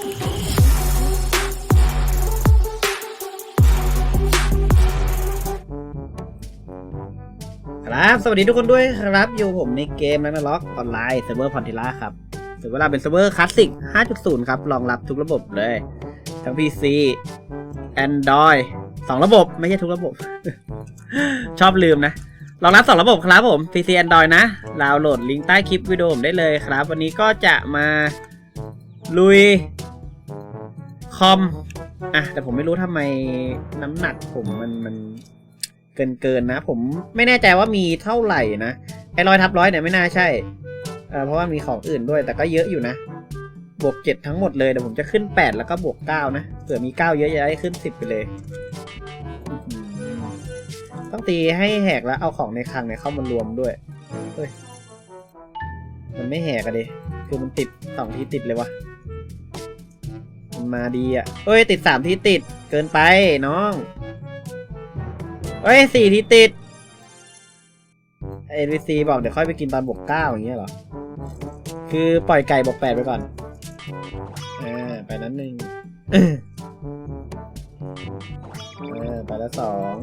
ครับ สวัสดีทุกคนด้วยครับ อยู่ผมในเกมนักล็อกออนไลน์เซิร์ฟเวอร์พอนติล่าครับถึงเวลาเป็นเซิร์ฟเวอร์คลาสสิก 5.0 ครับ รองรับทุกระบบเลย ทั้ง PC Android สองระบบ ไม่ใช่ทุกระบบ ชอบลืมนะรองรับสองระบบครับผม PC Android นะดาวน์โหลดลิงก์ใต้คลิปวิดีโอผมได้เลยครับ วันนี้ก็จะมาลุย คอม อะ แต่ผมไม่รู้ทำไมน้ำหนักผมมันมันเกินเกินนะ ผมไม่แน่ใจว่ามีเท่าไหร่นะไอ้ร้อยทับร้อยเนี่ยไม่น่าใช่เออเพราะว่ามีของอื่นด้วยแต่ก็เยอะอยู่นะ บวกเจ็ดทั้งหมดเลยเดี๋ยวผมจะขึ้นแปดแล้วก็บวกเก้านะเผื่อมีเก้าเยอะจะได้ขึ้นสิบไปเลย ต้องตีให้แหกแล้วเอาของในคลังเนี่ยเข้ามารวมด้วยเฮ้ยมันไม่แหกอะดิคือมันติดสองทีติดเลยวะ มาดีอะเอ้ยติดสามที่ติดเกินไปน้องเอ้ยสี่ที่ติดเอ็นวีซีบอกเดี๋ยวค่อยไปกินตอนบวกเก้าอย่างเงี้ยเหรอ คือปล่อยไก่บวกแปดไปก่อนอ่าไปนั้นหนึ่งอ่าไปแล้วสอง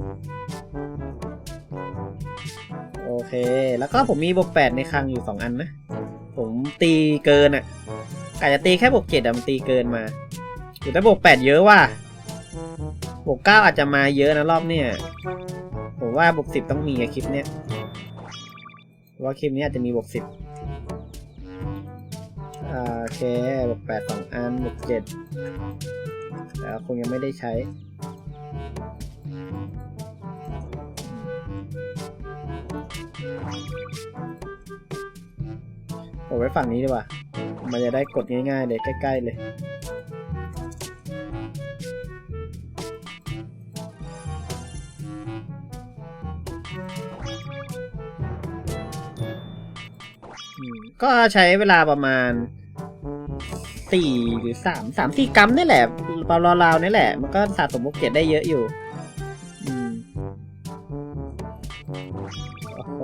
โอเค แล้วก็ผมมีบวกแปดในคลังอยู่สองอันนะ ผมตีเกินอะ่ะกะจะตีแค่บวกเจ็ดอะมันตีเกินมา อยู่แต่บวกแปดเยอะว่ะบวกเก้าอาจจะมาเยอะนะรอบเนี้ยผมว่าบวกสิบต้องมีอะคลิปเนี้ยเพราะว่าคลิปนี้อาจจะมีบวกสิบโอเคบวกแปดสองอันบวกเจ็ดแต่คงยังไม่ได้ใช้ผมไว้ฝั่งนี้ดีกว่า มันจะได้กดง่ายๆเลย ใกล้ๆเลย ก็ใช้เวลาประมาณสี่หรือสามสามสี่กรัมนี่แหละปราวๆนี่แหละ มันก็สะสมบุกเกตได้เยอะอยู่โอ้โห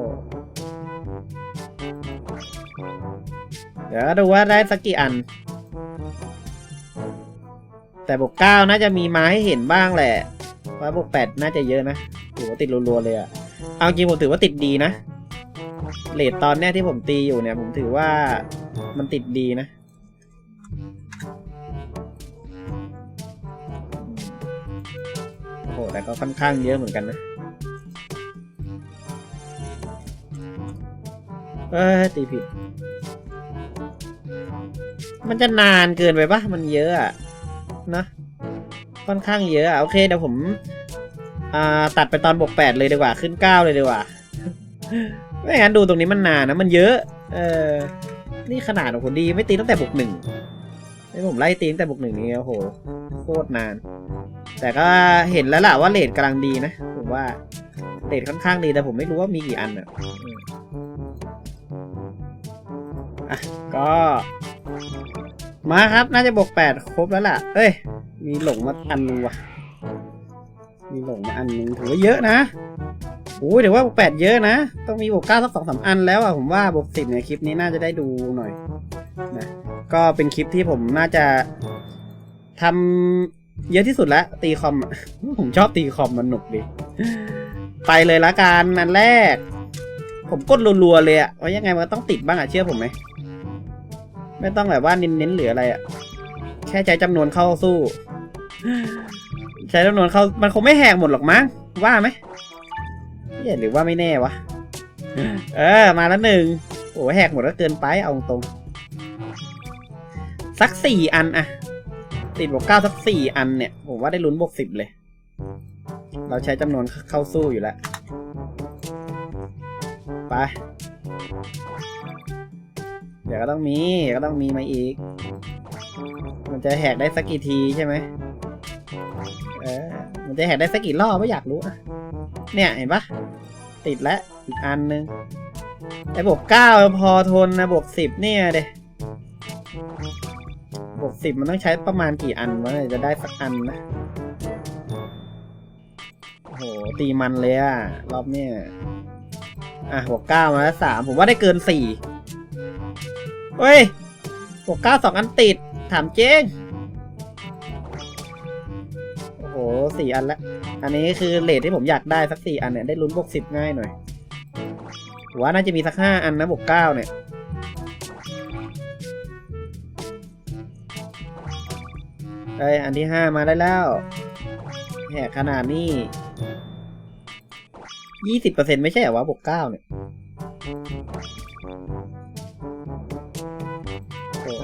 เดี๋ยวดูว่าได้สักกี่อัน แต่บวกเก้าน่าจะมีมาให้เห็นบ้างแหละเพราะบวกแปดน่าจะเยอะนะโอ้โหติดรัวๆเลยอะเอาจริงผมถือว่าติดดีนะ เลทตอนเนี้ที่ผมตีอยู่เนี่ย ผมถือว่ามันติดดีนะ โอ้โห แต่ก็ค่อนข้างเยอะเหมือนกันนะเอ้ยตีผิด มันจะนานเกินไปปะมันเยอะอะนะค่อนข้างเยอะอะโอเคเดี๋ยวผม อ่า ตัดไปตอนบวกแปดเลยดีกว่า ขึ้นเก้าเลยดีกว่า ไม่งั้นดูตรงนี้มันนานนะมันเยอะ เออ นี่ขนาดของผมดีไม่ตีตั้งแต่บวกหนึ่งให้ผมไล่ตีตั้งแต่บวกหนึ่งนี่โอ้โหโคตรนาน แต่ก็เห็นแล้วล่ะว่าเลทกำลังดีนะผมว่าเลทค่อนข้างดีแต่ผมไม่รู้ว่ามีกี่อันอะอะก็มาครับน่าจะบวกแปดครบแล้วล่ะ เอ้ย มีหลงมาอันนึงว่ะ มีหลงมาอันนึงถือว่าเยอะนะ อ้ยเดี๋ยวว่าบวกแปดเยอะนะ ต้องมีบวกเก้าสักสองสามอันแล้วอะผมว่าบวกสิบเนี่ยคลิปนี้น่าจะได้ดูหน่อยนะก็เป็นคลิปที่ผมน่าจะทำเยอะที่สุดแล้วตีคอมอะผมชอบตีคอมมันหนุกดี ไปเลยละกันอันแรก ผมกดรัวๆเลยอะว่ายังไงมันต้องติดบ้างอะเชื่อผมไหมไม่ต้องแบบว่าเน้นๆหรืออะไรอะแค่ใช้จำนวนเข้าสู้ ใช้จำนวนเข้ามันคงไม่แหกหมดหรอกมั้งว่าไหม หี้ยหรือว่าไม่แน่วะ เออ มาแล้วหนึ่งโอ้แหกหมดก็เกินไปเอาตรงๆสักสี่อันอะติดบวกเก้าสักสี่อันเนี่ย ผมว่าได้ลุ้นบวกสิบเลย เราใช้จำนวนเข้าสู้อยู่แล้ว ไป เดี๋ยวก็ต้องมีเดี๋ยวก็ต้องมีมาอีก มันจะแหกได้สักกี่ทีใช่ไหมเออมันจะแหกได้สักกี่รอบไม่อยากรู้อะเนี่ยเห็นปะ ติดแล้วอีกอันนึงไอ้บวกเก้าพอทนนะบวกสิบเนี่ยเดบวกสิบมันต้องใช้ประมาณกี่อันวะจะได้สักอันนะโอ้โหตีมันเลยอะรอบเนี้ยอะบวกเก้ามาแล้วสามผมว่าได้เกินสี่เฮ้ยบวกเก้าสองอันติดถามเจ๊ง สี่อันละ อันนี้คือเลทที่ผมอยากได้สักสี่อันเนี่ยได้ลุ้นบวกสิบง่ายหน่อยว่าน่าจะมีสักห้าอันนะบวกเก้าเนี่ยเอ้ยอันที่ห้ามาได้แล้วแหกขนาดนี้ยี่สิบเปอร์เซ็นไม่ใช่เหรอวะบวกเก้าเนี่ย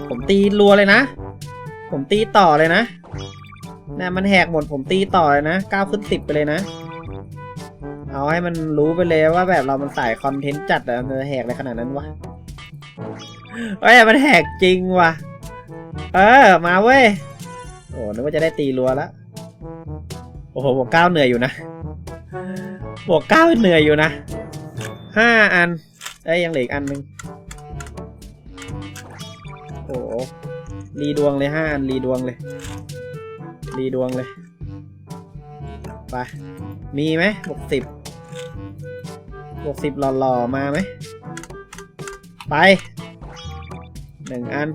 ผมตีรัวเลยนะ ผมตีต่อเลยนะ เนี่ยมันแหกหมดผมตีต่อเลยนะเก้าขึ้นสิบไปเลยนะ เอาให้มันรู้ไปเลยว่าแบบเรามันสายคอนเทนต์จัดอะมันจะแหกอะไรขนาดนั้นวะเฮ้ยมันแหกจริงวะเออมาเว้ยโอ้นึกว่าจะได้ตีรัวแล้วโอ้โหบวกเก้าเหนื่อยอยู่นะบวกเก้าเหนื่อยอยู่นะห้าอันเอ้ยยังเหลืออีกอันหนึ่งโอ้รีดวงเลยห้าอันรีดวงเลย รีดวงเลย ไป มีไหมบวกสิบบวกสิบหล่อๆ มาไหม ไปหนึ่งอัน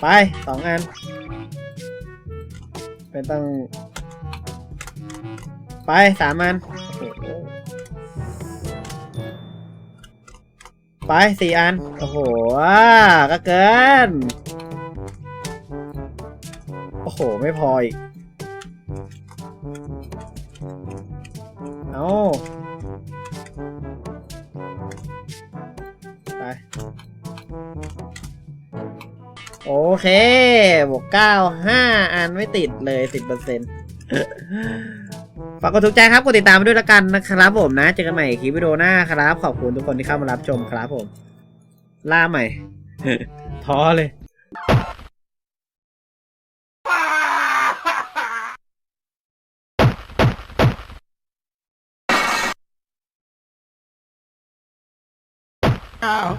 ไปสองอัน เป็นต้อง ไปสามอันโอ้โหไปสี่อัน โอ้โห ก็เกิน หไม่พออีก เอาไป โอเค บวกเก้าห้าอันไม่ติดเลยสิบเปอร์เซ็นต์ฝากกดถูกใจครับ กดติดตามไปด้วยละกันนะครับผมนะ เจอกันใหม่คลิปวิดีโอหน้าครับ ขอบคุณทุกคนที่เข้ามารับชมครับผม ล่าใหม่ ท้อเลย Ow.